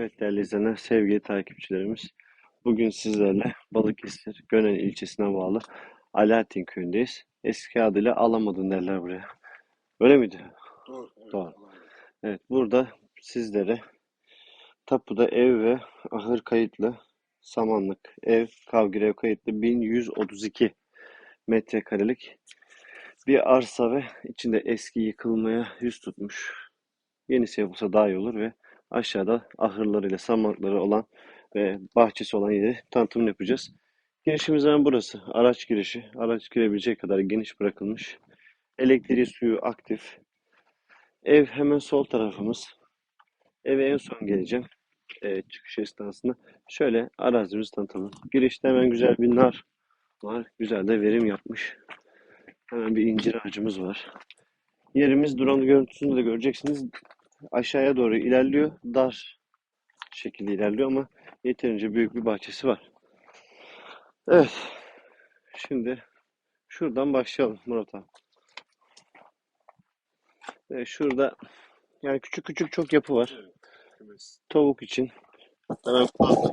Evet değerli izleyenler, sevgili takipçilerimiz. Bugün sizlerle Balıkesir Gönen ilçesine bağlı Alaaddin köyündeyiz. Eski adıyla Alamadın derler buraya. Öyle miydi? Doğru. Evet, Doğru. Evet burada sizlere tapuda ev ve ahır kayıtlı samanlık ev kavgirev kayıtlı 1132 metrekarelik bir arsa ve içinde eski yıkılmaya yüz tutmuş. Yenisi yapılsa daha iyi olur ve aşağıda ahırlarıyla samanlıkları olan ve bahçesi olan yeri tanıtımını yapacağız. Girişimiz hemen burası. Araç girişi. Araç girebilecek kadar geniş bırakılmış. Elektriği, suyu aktif. Ev hemen sol tarafımız. Eve en son geleceğim. Ee, çıkış esnasında. Şöyle arazimizi tanıtalım. Girişte hemen güzel bir nar var. Güzel de verim yapmış. Hemen bir incir ağacımız var. Yerimiz drone görüntüsünde de göreceksiniz. Aşağıya doğru ilerliyor. Dar şekilde ilerliyor ama yeterince büyük bir bahçesi var. Evet. Şimdi şuradan başlayalım Murat abi. Evet, şurada yani küçük küçük çok yapı var. Evet. Tavuk için. Hatta ben fazla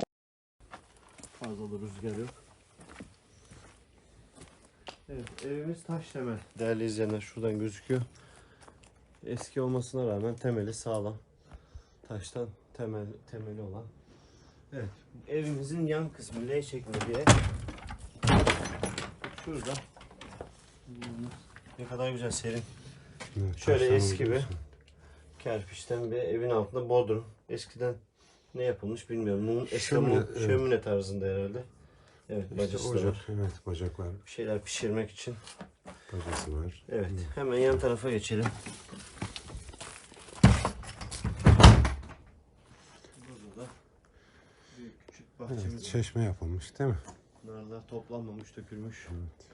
fazla da rüzgar yok. Evet, evimiz taş temel. Değerli izleyenler şuradan gözüküyor. Eski olmasına rağmen temeli sağlam. Taştan temel temeli olan. Evet, evimizin yan kısmı L şeklinde bir ev. Şurada. Ne kadar güzel serin. Evet, Şöyle eski bir kerpiçten bir evin altında bodrum. Eskiden ne yapılmış bilmiyorum. Mum, eski Şömine, mum, evet. şömine tarzında herhalde. Evet, İşte bacası ocak, var. evet bacaklar, Bir şeyler pişirmek için. bacası var. Evet, hemen yan tarafa geçelim. Burada da Evet, var. çeşme yapılmış değil mi? Narlar toplanmamış, dökülmüş. Evet.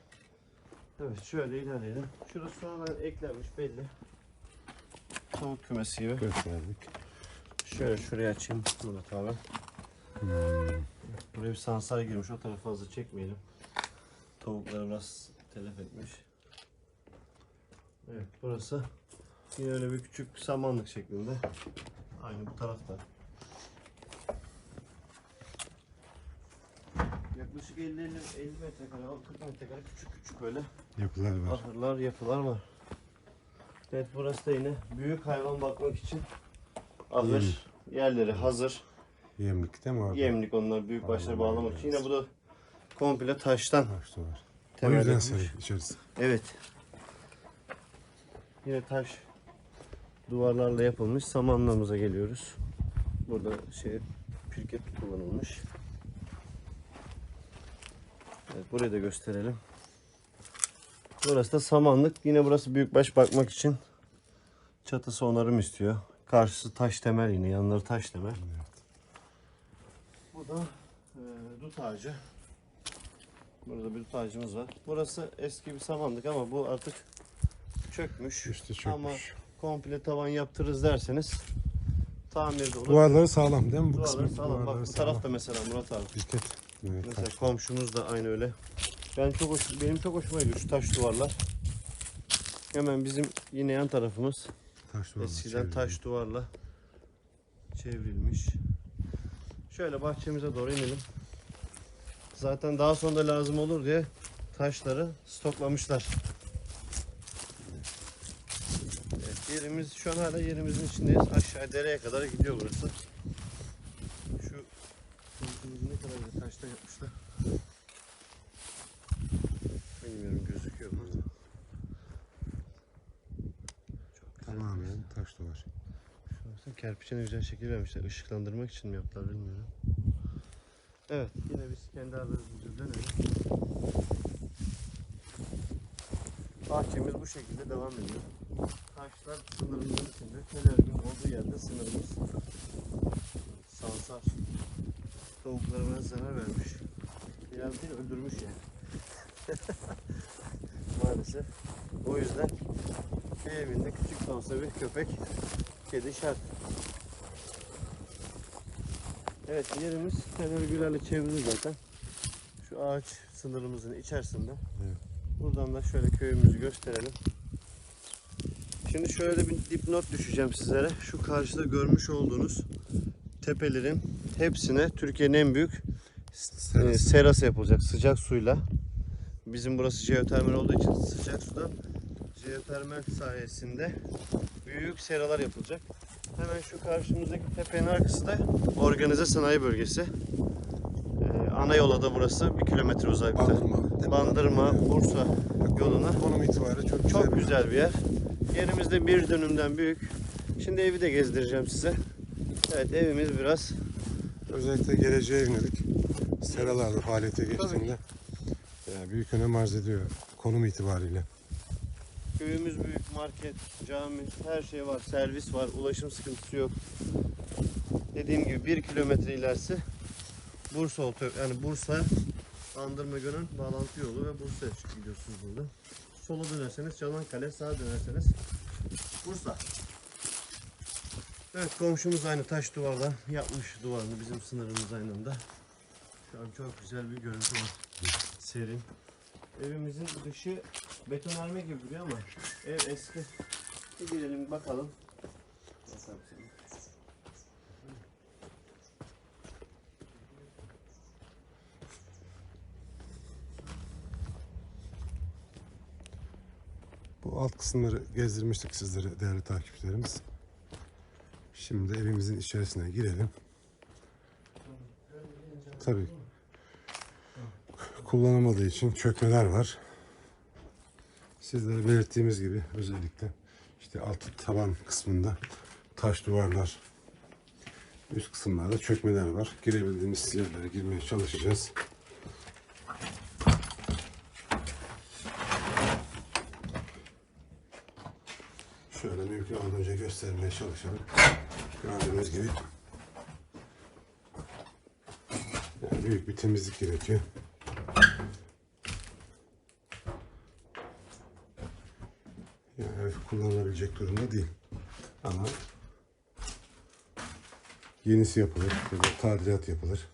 Evet, şöyle ilerleyelim. Şurası sonradan eklenmiş belli. Tavuk kümesi gibi. Gösterdik. Şöyle şuraya açayım Murat abi. Hmm. Buraya bir sansar girmiş. O tarafı fazla çekmeyelim. Tavukları biraz telef etmiş. Evet burası yine öyle bir küçük samanlık şeklinde. Aynı bu tarafta. Yaklaşık 50 50 50 metrekare, 40 metrekare küçük küçük böyle Yapılar var. ahırlar, yapılar var. Evet burası da yine büyük hayvan bakmak için ahır yerleri hazır. Yemlik değil mi orada? Yemlik onlar büyük başları bağlamak için. Yine bu da komple taştan Taş da var. O temel yüzden yapılmış. içerisi. Evet. Yine taş duvarlarla yapılmış samanlığımıza geliyoruz. Burada şey pirket kullanılmış. Evet, burayı da gösterelim. Burası da samanlık. Yine burası büyükbaş bakmak için çatısı onarım istiyor. Karşısı taş temel yine. Yanları taş temel. Evet. Bu da e, dut ağacı. Burada bir dut ağacımız var. Burası eski bir samanlık ama bu artık çökmüş. Üstü Ama çökmüş. komple tavan yaptırırız derseniz tamirde olur. Duvarları sağlam değil mi bu Duvarları kısmı? sağlam. Bak Duvarları bu taraf da mesela Murat abi. Pirket. Evet, Mesela taş. komşumuz da aynı öyle. Ben çok hoş, benim çok hoşuma gidiyor şu taş duvarlar. Hemen bizim yine yan tarafımız Taş duvarlar eskiden taş duvarla çevrilmiş. Şöyle bahçemize doğru inelim. Zaten daha sonra da lazım olur diye taşları stoklamışlar. Evet, yerimiz şu an hala yerimizin içindeyiz. Aşağı dereye kadar gidiyor burası. Şu komşumuzu ne kadar güzel taştan yapmışlar. Bilmiyorum gözüküyor mu? Çok güzel. Tamamen taş duvar. Ne güzel şekil vermişler. Işıklandırmak için mi yaptılar bilmiyorum. Evet yine biz kendi arazimize dönelim. Bahçemiz bu şekilde devam ediyor. Taşlar sınırımızın içinde. Fener'in olduğu yerde sınırımız. Sansar. Tavuklarına zarar vermiş. Biraz değil öldürmüş yani. Maalesef. O yüzden bir evinde küçük de olsa bir köpek, kedi şart. Evet yerimiz Fener Güler'le çevrili zaten. Şu ağaç sınırımızın içerisinde. Evet. Buradan da şöyle köyümüzü gösterelim. Şimdi şöyle bir dipnot düşeceğim sizlere. Şu karşıda görmüş olduğunuz tepelerin hepsine Türkiye'nin en büyük e, Serası. serası yapılacak sıcak suyla. Bizim burası jeotermal olduğu için sıcak sudan jeotermal sayesinde büyük seralar yapılacak. Hemen şu karşımızdaki tepenin arkası da organize sanayi bölgesi. Ee, ana yola da burası bir kilometre uzaklıkta. Bandırma. Bandırma, Bursa yoluna. Konum itibariyle çok güzel. Çok bir- güzel bir yer. Yerimizde bir dönümden büyük. Şimdi evi de gezdireceğim size. Evet evimiz biraz Özellikle geleceğe yönelik seralarda faaliyete geçtiğinde e, büyük önem arz ediyor konum itibariyle. Köyümüz büyük, market, cami, her şey var, servis var, ulaşım sıkıntısı yok. Dediğim gibi bir kilometre ilerisi Bursa oto, yani Bursa Bandırma Gönül bağlantı yolu ve Bursa'ya çıkıp gidiyorsunuz burada. Sola dönerseniz Çanakkale, sağa dönerseniz Bursa. Evet komşumuz aynı taş duvarla yapmış duvarını bizim sınırımız aynı anda. Şu an çok güzel bir görüntü var. Serin. Evimizin dışı betonarme gibi duruyor ama ev eski. Bir gidelim bakalım. Bu alt kısımları gezdirmiştik sizlere değerli takipçilerimiz. Şimdi evimizin içerisine girelim. Tabii kullanılmadığı için çökmeler var. Sizlere belirttiğimiz gibi özellikle işte alt taban kısmında taş duvarlar, üst kısımlarda çökmeler var. Girebildiğimiz yerlere girmeye çalışacağız. Şöyle mümkün olduğunca göstermeye çalışalım. Gördüğünüz gibi yani büyük bir temizlik gerekiyor. Yani ev kullanılabilecek durumda değil. Ama yenisi yapılır ya da tadilat yapılır.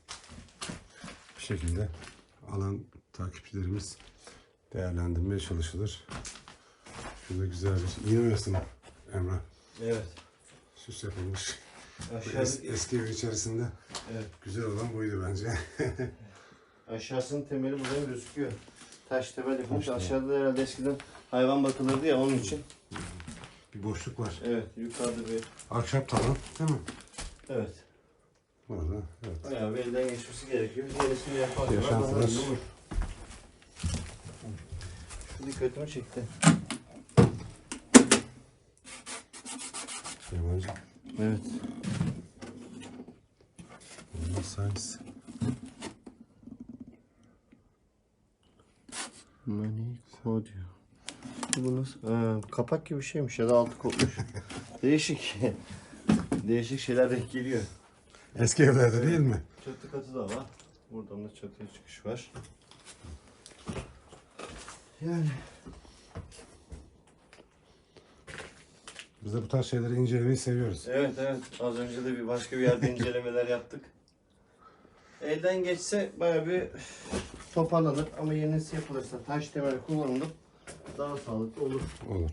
Bir şekilde alan takipçilerimiz değerlendirmeye çalışılır. Şurada güzel bir yeni resim Emrah. Evet. Süs yapılmış. Aşağı, es- eski ev içerisinde evet. güzel olan buydu bence. Aşağısının temeli buradan gözüküyor. Taş temel yapılmış. Aşağıda da herhalde eskiden hayvan bakılırdı ya onun için. bir boşluk var. Evet yukarıda bir Ahşap tavan değil mi? evet. Orada. Evet. Bayağı bir elden geçmesi gerekiyor. Yenisini yaparlar. Yaşantılar. daha iyi olur. Şu dikkatimi çekti. Yabancı. Evet. Bunlar science. Maniko diyor. Bu nasıl? Ha, kapak gibi bir şeymiş ya da altı kopmuş. Değişik. Değişik şeyler denk geliyor. Eski evlerde değil mi? Çatı katı da var. Buradan da çatıya çıkış var. Yani Biz de bu tarz şeyleri incelemeyi seviyoruz. evet evet az önce de bir başka bir yerde incelemeler yaptık. Elden geçse baya bir toparlanır ama yenisi yapılırsa taş temel kullanılıp daha sağlıklı olur. Olur.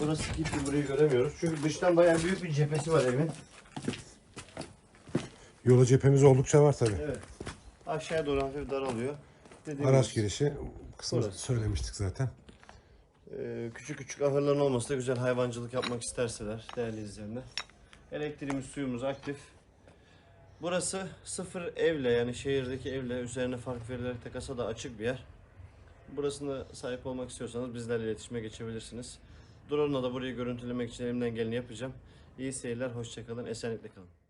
Burası gitti burayı göremiyoruz. Çünkü dıştan bayağı büyük bir cephesi var evin. Yola cephemiz oldukça var tabi. Evet. Aşağıya doğru hafif daralıyor. Dediğimiz, Araç girişi kısmı Burası. söylemiştik zaten. e, küçük küçük ahırların olması da güzel hayvancılık yapmak isterseler değerli izleyenler. Elektriğimiz, suyumuz aktif. Burası sıfır evle yani şehirdeki evle üzerine fark verilerek takasa da açık bir yer. Burasına sahip olmak istiyorsanız bizlerle iletişime geçebilirsiniz. Drone'la da burayı görüntülemek için elimden geleni yapacağım. İyi seyirler, hoşçakalın, esenlikle kalın.